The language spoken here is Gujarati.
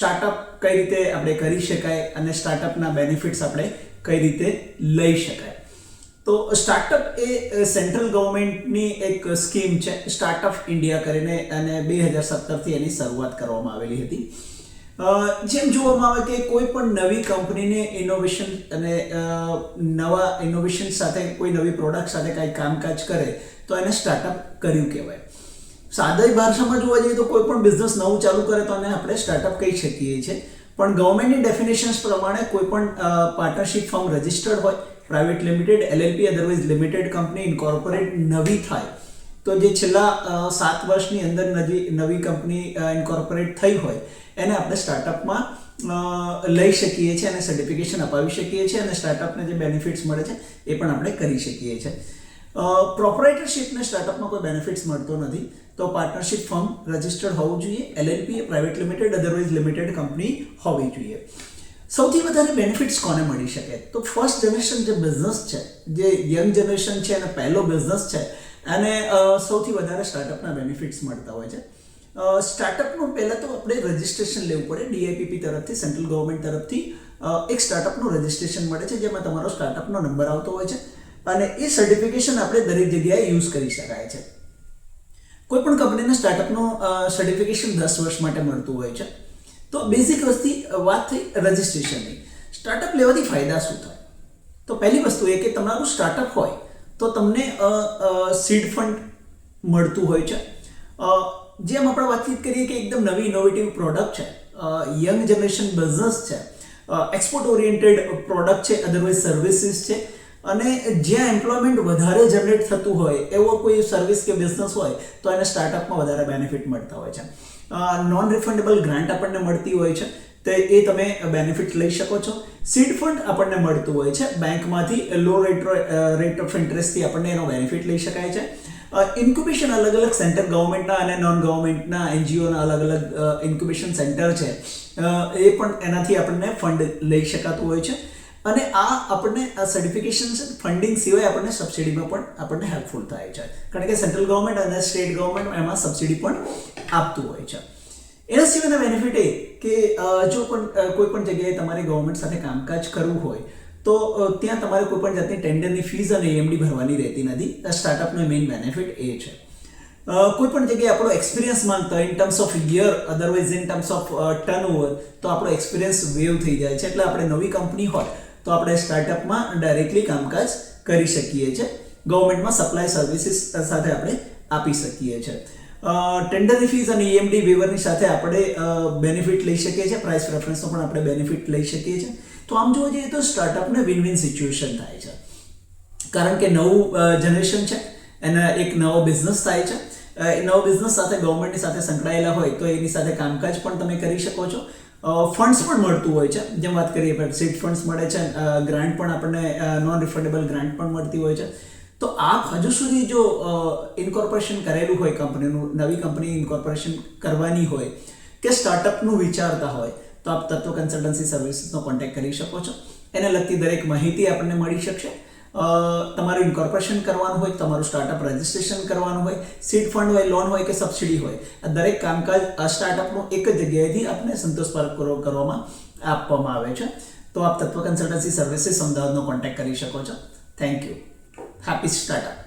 સ્ટાર્ટઅપ કઈ રીતે આપણે કરી શકાય અને સ્ટાર્ટઅપના બેનિફિટ્સ આપણે કઈ રીતે લઈ શકાય. તો સ્ટાર્ટઅપ એ સેન્ટ્રલ ગવર્મેન્ટની એક સ્કીમ છે સ્ટાર્ટઅપ ઇન્ડિયા કરીને અને બે હજાર સત્તરથી એની શરૂઆત કરવામાં આવેલી હતી. જેમ જોવામાં આવે કે કોઈ પણ નવી કંપનીને ઇનોવેશન અને નવા ઇનોવેશન સાથે, કોઈ નવી પ્રોડક્ટ સાથે કાંઈ કામકાજ કરે, તો એને સ્ટાર્ટઅપ કર્યું કહેવાય. સાદી ભાષામાં જોવા જઈએ તો કોઈ પણ બિઝનેસ નવું ચાલુ કરે તો એને આપણે સ્ટાર્ટઅપ કહી શકીએ છીએ. પણ ગવર્મેન્ટની ડેફિનેશન્સ પ્રમાણે કોઈ પણ પાર્ટનરશિપ ફોર્મ રજિસ્ટર્ડ હોય private limited LLP otherwise limited company incorporate નવી થાય, તો જે છેલ્લા સાત વર્ષની અંદર નવી નવી કંપની ઇન્કોર્પોરેટ થઈ હોય, એને આપણે સ્ટાર્ટઅપમાં લઈ શકીએ છીએ અને સર્ટિફિકેશન અપાવી શકીએ છીએ અને સ્ટાર્ટઅપને જે બેનિફિટ્સ મળે છે, એ પણ આપણે કરી શકીએ છીએ. પ્રોપરાઇટરશિપને સ્ટાર્ટઅપમાં કોઈ બેનિફિટ્સ મળતો નથી, તો પાર્ટનરશિપ ફર્મ રજિસ્ટર્ડ હોવું જોઈએ LLP private limited otherwise limited company હોવી જોઈએ. સૌથી વધારે બેનિફિટ્સ કોને મળી શકે? તો ફર્સ્ટ જનરેશન જે બિઝનેસ છે, જે યંગ જનરેશન છે, અને પહેલો બિઝનેસ છે અને સૌથી વધારે સ્ટાર્ટઅપના બેનિફિટ્સ મળતા હોય છે. સ્ટાર્ટઅપનું પહેલાં તો આપણે રજિસ્ટ્રેશન લેવું પડે ડીઆઈપીપી તરફથી સેન્ટ્રલ ગવર્મેન્ટ તરફથી એક સ્ટાર્ટઅપનું રજિસ્ટ્રેશન મળે છે, જેમાં તમારો સ્ટાર્ટઅપનો નંબર આવતો હોય છે. અને એ સર્ટિફિકેશન આપણે દરેક જગ્યાએ યુઝ કરી શકાય છે. કોઈ પણ કંપનીને સ્ટાર્ટઅપનું સર્ટિફિકેશન દસ વર્ષ માટે મળતું હોય છે. તો બેઝિક વસ્તી વાત થઈ રજિસ્ટ્રેશનની સ્ટાર્ટઅપ લેવાથી ફાયદા શું થાય? તો પહેલી વસ્તુ એ કે તમારું સ્ટાર્ટઅપ હોય તો તમને સીડ ફંડ મળતું હોય છે. જેમ આપણે વાતચીત કરીએ કે એકદમ નવી ઇનોવેટિવ પ્રોડક્ટ છે યંગ જનરેશન બિઝનેસ છે એક્સપોર્ટ ઓરિએન્ટેડ પ્રોડક્ટ છે અધરવાઇઝ સર્વિસીસ છે અને જ્યાં એમ્પ્લોયમેન્ટ વધારે જનરેટ થતું હોય, એવો કોઈ સર્વિસ કે બિઝનેસ હોય, તો એને સ્ટાર્ટઅપમાં વધારે બેનિફિટ મળતા હોય છે. નોન રિફંડેબલ ગ્રાન્ટ આપણને મળતી હોય છે, તો એ તમે બેનિફિટ લઈ શકો છો. સીડ ફંડ આપણને મળતું હોય છે, બેંકમાંથી લો રેટ રેટ ઓફ ઇન્ટરેસ્ટથી આપણને એનો બેનિફિટ લઈ શકાય છે. ઇન્ક્યુબેશન અલગ અલગ સેન્ટર ગવર્મેન્ટના અને નોન ગવર્મેન્ટના એનજીઓના અલગ અલગ ઇન્ક્યુબેશન સેન્ટર છે. એ પણ એનાથી આપણને ફંડ લઈ શકાતું હોય છે. અને આ આપણને આ સર્ટિફિકેશન ફંડિંગ સિવાય આપણને સબસિડીમાં પણ આપણને હેલ્પફુલ થાય છે. કારણ કે સેન્ટ્રલ ગવર્મેન્ટ અને સ્ટેટ ગવર્મેન્ટ એમાં સબસિડી પણ આપતું હોય છે. એના સિવાયના બેનિફિટ એ કે જો પણ કોઈ પણ જગ્યાએ તમારે ગવર્મેન્ટ સાથે કામકાજ કરવું હોય, તો ત્યાં તમારે કોઈ પણ જાતની ટેન્ડરની ફીસ અને એમડી ભરવાની રહેતી નથી. આ સ્ટાર્ટઅપનો મેઇન બેનિફિટ એ છે. કોઈ પણ જગ્યાએ આપણો એક્સપિરિયન્સ માંગતા હોય in terms of year otherwise in terms of turn તો આપણો એક્સપિરિયન્સ વેવ થઈ જાય છે. એટલે આપણે નવી કંપની હોય તો આપણે સ્ટાર્ટઅપમાં ડાયરેક્ટલી કામકાજ કરી શકીએ છીએ. ગવર્મેન્ટમાં સપ્લાય સર્વિસીસ સાથે આપણે આપી શકીએ છીએ. ટેન્ડરની ફીસ અને E ઈએમડી વેવરની સાથે આપણે બેનિફિટ લઈ શકીએ છીએ. પ્રાઇસ પ્રેફરન્સનો પણ આપણે બેનિફિટ લઈ શકીએ છીએ. તો આમ જોવા જઈએ તો સ્ટાર્ટઅપને વિન વિન સિચ્યુએશન થાય છે. કારણ કે નવું જનરેશન છે. એના એક નવો બિઝનેસ થાય છે. નવો બિઝનેસ સાથે ગવર્મેન્ટની સાથે સંકળાયેલા હોય તો એની સાથે કામકાજ પણ તમે કરી શકો છો. ફંડ્સ પણ મળતું હોય છે. જેમ વાત કરીએ સીડ ફંડ્સ મળે છે ગ્રાન્ટ પણ આપણને નોન રિફંડેબલ ગ્રાન્ટ પણ મળતી હોય છે. તો આપ હજુ સુધી જો ઇન્કોર્પોરેશન કરેલું હોય કંપનીનું નવી કંપની ઇન્કોર્પોરેશન કરવાની હોય કે સ્ટાર્ટઅપનું વિચારતા હોય, તો આપ તત્વ કન્સલ્ટન્સી સર્વિસીસનો કોન્ટેક્ટ કરી શકો છો. એને લગતી દરેક માહિતી આપણને મળી શકશે. તમારું ઇન્કોર્પોરેશન કરવાનું હોય, તમારું સ્ટાર્ટઅપ રજિસ્ટ્રેશન કરવાનું હોય સીડ ફંડ હોય લોન હોય કે સબસિડી હોય, આ દરેક કામકાજ આ સ્ટાર્ટઅપનું એક જ જગ્યાએથી આપને સંતોષપાર્ક કરો- કરવામાં આપવામાં આવે છે. તો આપ તત્વ કન્સલ્ટન્સી સર્વિસીસ અમદાવાદનો કોન્ટેક્ટ કરી શકો છો. Thank you happy startup